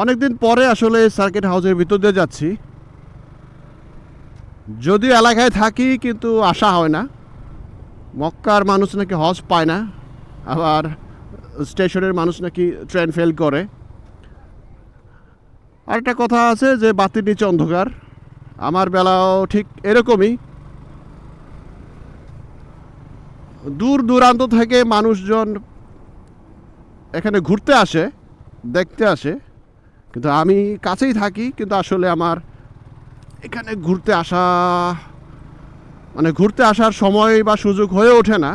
অনেকদিন পরে আসলে সার্কিট হাউসের ভিতর দিয়ে যাচ্ছি। যদিও এলাকায় থাকি, কিন্তু আসা হয় না। মক্কার মানুষ নাকি হজ পায় না, আবার স্টেশনের মানুষ নাকি ট্রেন ফেল করে। আরেকটা কথা আছে যে, বাতির নিচে অন্ধকার। আমার বেলাও ঠিক এরকমই। দূর দূরান্ত থেকে মানুষজন এখানে ঘুরতে আসে, দেখতে আসে। কিন্তু আমি কাছেই থাকি, কিন্তু আসলে আমার এখানে ঘুরতে আসা মানে ঘুরতে আসার সময় বা সুযোগ হয়ে ওঠে না।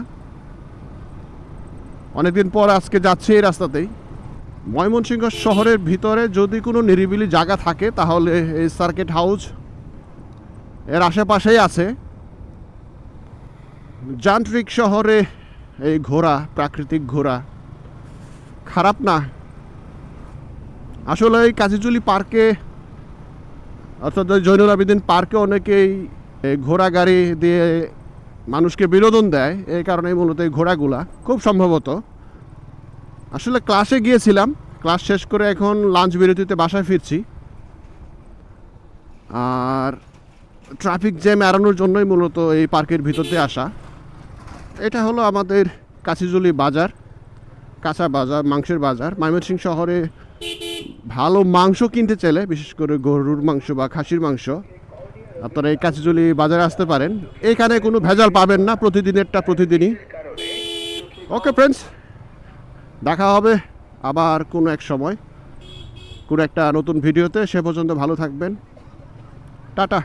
অনেকদিন পর আজকে যাচ্ছি এই রাস্তাতেই। ময়মনসিংহ শহরের ভিতরে যদি কোনো নিরিবিলি জায়গা থাকে, তাহলে এই সার্কিট হাউস এর আশেপাশেই আছে। যান্ত্রিক শহরে এই ঘোরা প্রাকৃতিক ঘোরা খারাপ না। আসলে এই কাজিজুলি পার্কে, অর্থাৎ জৈনুল আবেদিন পার্কে অনেকেই ঘোড়া গাড়ি দিয়ে মানুষকে বিনোদন দেয়, এই কারণে মূলত এই ঘোড়াগুলা, খুব সম্ভবত। আসলে ক্লাসে গিয়েছিলাম ক্লাস শেষ করে এখন লাঞ্চ বিরতিতে বাসায় ফিরছি। আর ট্রাফিক জ্যাম এড়ানোর জন্যই মূলত এই পার্কের ভিতরতে আসা। এটা হলো আমাদের কাছিজুলি বাজার, কাঁচা বাজার, মাংসের বাজার, ময়মনসিংহ শহরে ভালো মাংস কিনতে চাইলে, বিশেষ করে গরুর মাংস বা খাসির মাংস, আপনারা এই কাছিজুলি বাজারে আসতে পারেন। এখানে কোনো ভেজাল পাবেন না, প্রতিদিনেরটা প্রতিদিনই। ওকে ফ্রেন্ডস দেখা হবে আবার কোনো এক সময়। কোনো একটা নতুন ভিডিওতে, সে পর্যন্ত ভালো থাকবেন। টাটা।